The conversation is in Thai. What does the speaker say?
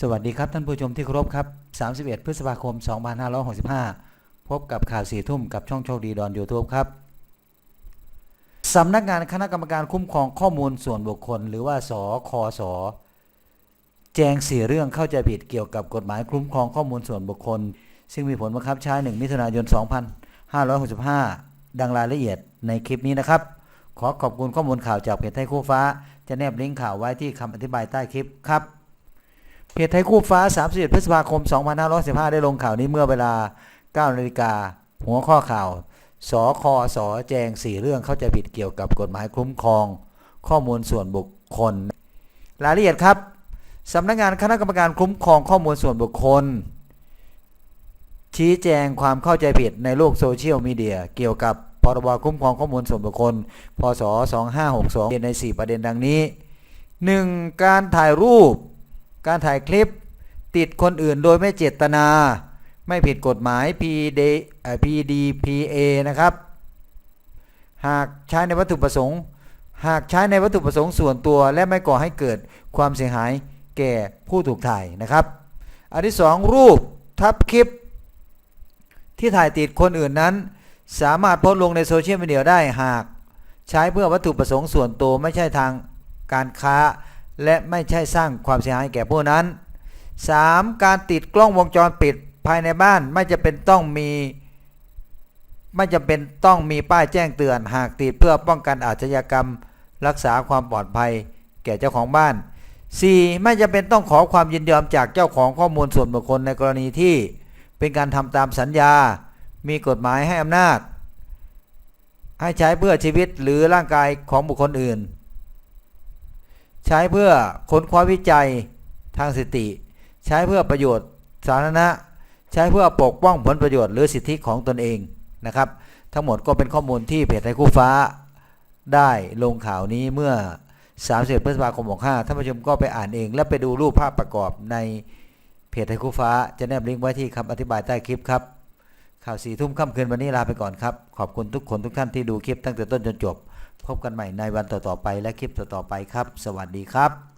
สวัสดีครับท่านผู้ชมที่เคารพครับ 31 พฤษภาคม 2565 พบกับข่าวสี่ทุ่มกับช่องโชคดีดอนยูทูบครับ สำนักงานคณะกรรมการคุ้มครองข้อมูลส่วนบุคคล หรือว่าสคส แจ้งสี่เรื่องเข้าใจผิดเกี่ยวกับกฎหมายคุ้มครองข้อมูลส่วนบุคคล ซึ่งมีผลบังคับใช้ 1 มิถุนายน 2565 ดังรายละเอียดในคลิปนี้นะครับ ขอขอบคุณข้อมูลข่าวจากเพจไทยคู่ฟ้า จะแนบลิงก์ข่าวไว้ที่คำอธิบายใต้คลิปครับ เพจไทยคู่ฟ้า 31 พฤษภาคม 2515 ได้ลงข่าวนี้เมื่อเวลา 9 นาฬิกา หัวข้อข่าว สคส แจง 4 เรื่องเข้าใจผิดเกี่ยวกับกฎหมายคุ้มครอง ข้อมูลส่วนบุคคล รายละเอียดครับสำนักงานคณะกรรมการคุ้มครองข้อมูลส่วนบุคคล ชี้แจงความเข้าใจผิดในโลกโซเชียลมีเดียเกี่ยวกับพรบคุ้มครองข้อมูลส่วนบุคคล พศ 2562ใน 4 ประเด็นดังนี้ 1. การถ่ายรูป การถ่ายคลิปติดคนอื่นโดยไม่เจตนา ไม่ผิดกฎหมาย PD PDPA นะครับ หากใช้ในวัตถุประสงค์ หากใช้ในวัตถุประสงค์ส่วนตัวและไม่ก่อให้เกิดความเสียหายแก่ผู้ถูกถ่ายนะครับ อันที่สองรูปทับคลิป ที่ถ่ายติดคนอื่นนั้น สามารถโพสต์ลงในโซเชียลมีเดียได้หาก ใช้เพื่อวัตถุประสงค์ส่วนตัวไม่ใช่ทางการค้า และไม่ใช่สร้างความเสียหายแก่ผู้นั้น 3. การติดกล้องวงจรปิดภายในบ้านไม่จะเป็นต้องมีไม่จำเป็นต้องมีป้ายแจ้งเตือน หากติดเพื่อป้องกันอาชญากรรม รักษาความปลอดภัย แก่เจ้าของบ้าน 4. ไม่จำเป็นต้องขอความยินยอมจากเจ้าของข้อมูลส่วนบุคคลในกรณีที่ เป็นการทำตามสัญญา มีกฎหมายให้อำนาจ ให้ใช้เพื่อชีวิตหรือร่างกายของบุคคลอื่น ใช้เพื่อค้นคว้าวิจัยทางสิติ ใช้เพื่อประโยชน์สาธารณะ ใช้เพื่อปกป้องผลประโยชน์หรือสิทธิของตนเองนะครับ ทั้งหมดก็เป็นข้อมูลที่เพจไทยคู่ฟ้า ได้ลงข่าวนี้เมื่อ30พฤษภาคม65ท่านผู้ชมก็ไปอ่านเอง และไปดูรูปภาพประกอบในเพจไทยคู่ฟ้า จะแนบลิงก์ไว้ที่คำอธิบายใต้คลิปครับ ข่าวสี่ทุ่มค่ำคืนวันนี้ลาไปก่อนครับ ขอบคุณทุกคนทุกท่านที่ดูคลิปตั้งแต่ต้นจนจบ พบกันใหม่ในวันต่อๆไปและคลิปต่อๆไปครับ สวัสดีครับ